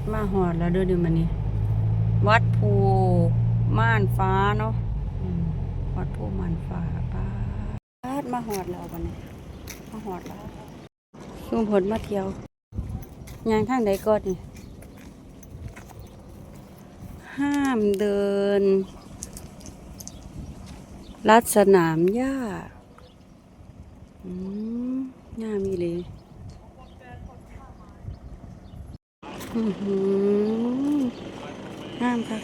ดมาหอดแล้วเด้อเดี๋ยวมันนี่วัดภูม่านฟ้าเนาะอืมวัดภูม่านฟ้าป้าดมาหอดแล้ววันนี้มาหอดแล้วชุมผลมาเที่ยวยางทางใดก่อนนี่ห้ามเดินลัดสนามหญ้าอืมหญ้ามีเลย อือหือ งามค่ะ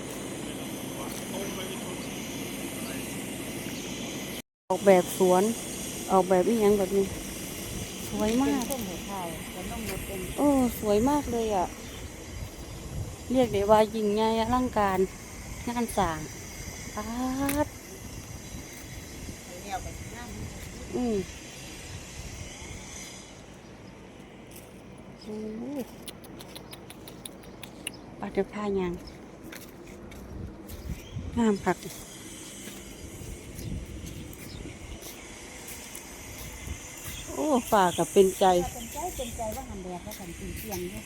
ออกแบบสวน ออกแบบอีหยังแบบนี้ สวยมากต้นหัวไข่แล้วต้องมุดเป็นโอ้สวยมากเลยอะ เรียกได้ว่ายิ่งใหญ่อลังการงานสร้างปาดแนวไปน้ำอืมโอ้ ปาดเดือผ้ายังงามคักโอ้ฝากกับเป็นใจเป็นใจเป็นใจว่าหันแดดแล้วกันตีเทียงด้วย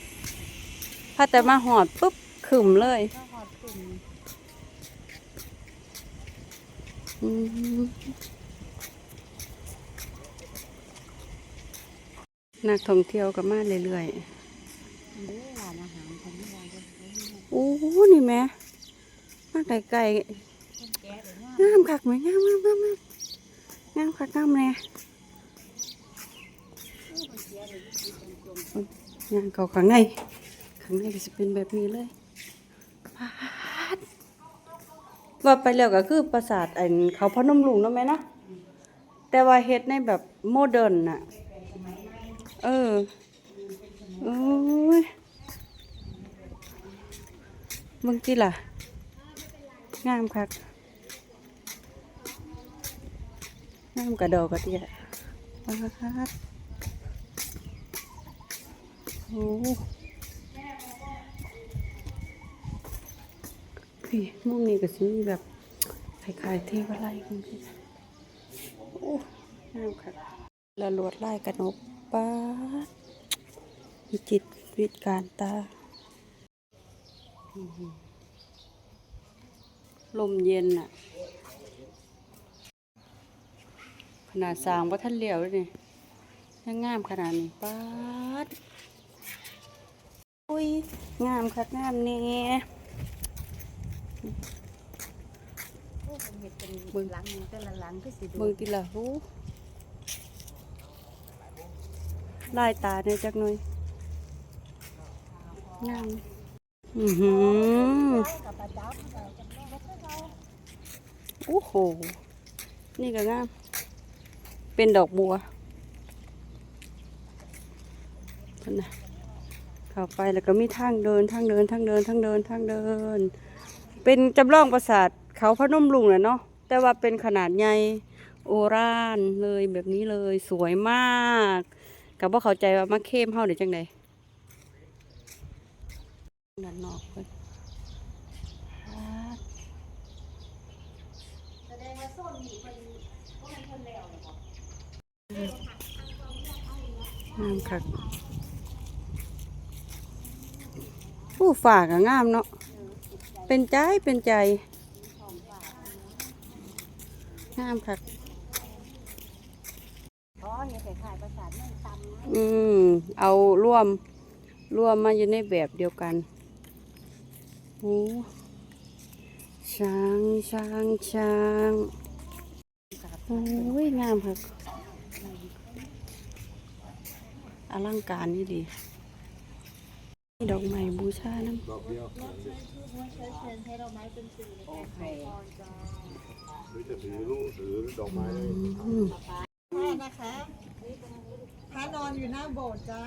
ถ้าแต่มาหอดปุ๊บขึ้มเลยถ้าหอดตุ่มอืมนักท่องเที่ยวก็มาเรื่อยเด้อร้านอาหารคนที่วางไว้ไว้นี่นะๆ โอ้นี่แม่มาไกลต้นแก้เลยเนาะๆงามคักไหมงามงามงามงามงามคักงามแน่งามเขาข้างในข้างในก็จะเป็นแบบนี้เลยพาดว่าไปแล้วก็คือปราสาทอันเขาพนมลุงนาะแม่เนะแต่ว่าเฮ็ดในแบบโมเดิร์นน่ะ เออโอ้ย เบิ่งติล่ะ งามคักงามกระดอกกระเดียปาดโอ้พี่มุมนี้ก็สิมีแบบคล้ายๆเทวไลคุณพี่โอ้งามคักแล้วลวดลายกระนกป้าดวิจิตวิจการตา ลมเย็นอะขนาดสร้างว่าท่านเหลียวเลยนี่ยังงามขนาดนี้ป๊าดอุ้ยงามคักงามเนี่ยโอ้ผมเห็นเป็นหลังหนึงแต่ละหลังก็สิดูเบิ่งติละหูลายตาในอยจักหน่อยงาม อือหือโอ้โห นี่ก็งาม เป็นดอกบัวนั่นนะเข้าไปแล้วก็มีทางเดินทางเดินทางเดินทางเดินทางเดิน เป็นจำลองปราสาทเขาพระนมลุงแหละเนาะแต่ว่าเป็นขนาดใหญ่โอรานเลยแบบนี้เลยสวยมากกับว่าเข้าใจว่ามาเข้มเฮาได้จังได ด้านนอกเพิ่นแสดงว่าโซนนี้เป็นว่ามันคนแล้วเหรองามคักผู้ฝากก็งามเนาะเป็นใจเป็นใจงามคักอ๋อเนี่ยคล้ายๆประสาทเมืองตำนะ อืม เอาร่วมร่วมมาอยู่ในแบบเดียวกัน โอ้ช้างช้างช้างโอ้ยงามคักอลังการนี่ดีดอกไม้บูชาน้ำดอกเดียวโอเคจะถือลูกถือดอกไม้อืมแม่นะคะพระนอนอยู่หน้าโบสถ์จ้า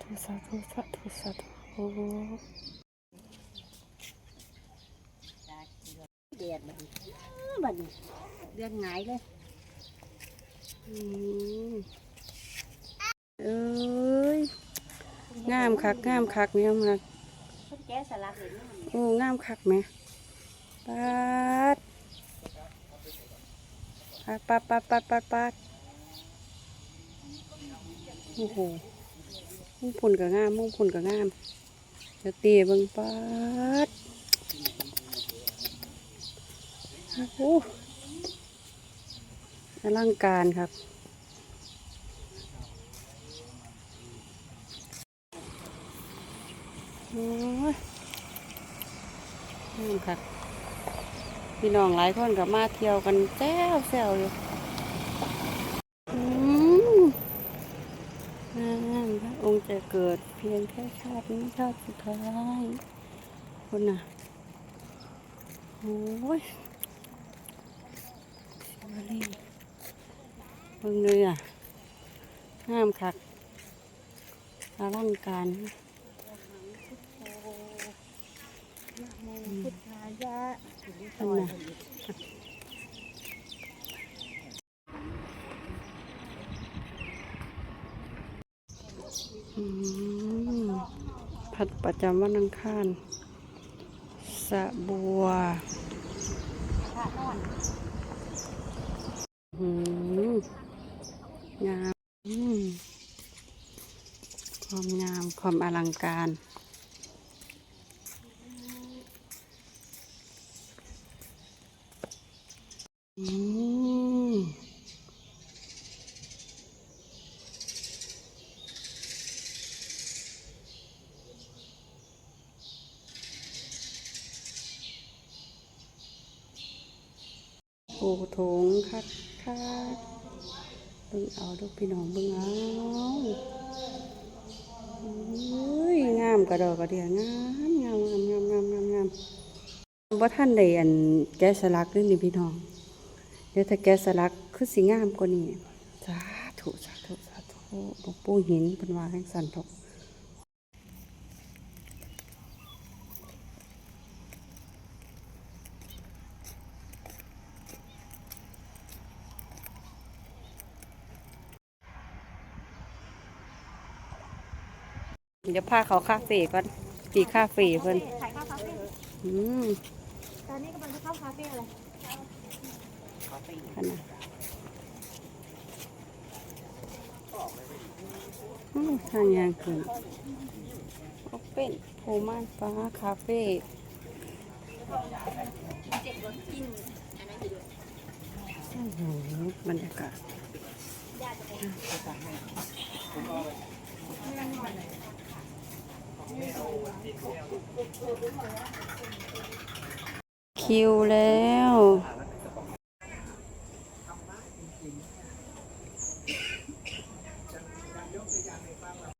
ธุสาธุสาธุสาธุโอ้เดียดบัดนี้อื้อบันเดือนหงายเลยเอ้ยงามคักงามคักเนี่มันคนแก้สลักเลยนะโอ้งามคักไหมปัดปัดปัดปัดปัดปัดโอ้โห มุ่งพุ่นกับงามมุ่งพุ่นกับงามเดี๋ยวตีบิ่งปัดโอ้โหอลังการครับโอ้ยนี่ค่ะพี่น้องหลายคนกับมาเที่ยวกันแจ้วแซวอยู่อืมนั่นพระองค์ จะเกิดเพียงแค่ชาตินี้ชาติสุดท้ายคนน่ะโอ้ยสิวลีเบิ่งเลยอะห้ามคักอลังการพุทธายะ อันน่ะอืม พัดประจำวันอังคารสะบัวงามความงามความอลังการ โอ้โถงคักคักเบิ่งเอาดูพี่น้องเบิ่งเอาเฮ้ยงามกระดอกกระเดียงามงามงามงามงามงามงามว่าท่านใดอันแกสลักด้วยนี่พี่น้องเดี๋ยวถ้าแกสลักคือสีงามกว่านี้สาธุสาธุสาธุหลวงปู่หินเป็นว่าแห่งสันทก เดี๋ยวพาเขาคาเฟ่ก่อนตีคาเฟ่เพิ่นถ่ายเข้าคาเฟ่อืมตอนนี้กำลังจะเข้าคาเฟ่อะไรขนาดอืมทางยางขึ้นโอเป็นโพม่านฟ้าคาเฟ่โอ้โหบรรยากาศ คิวแล้ว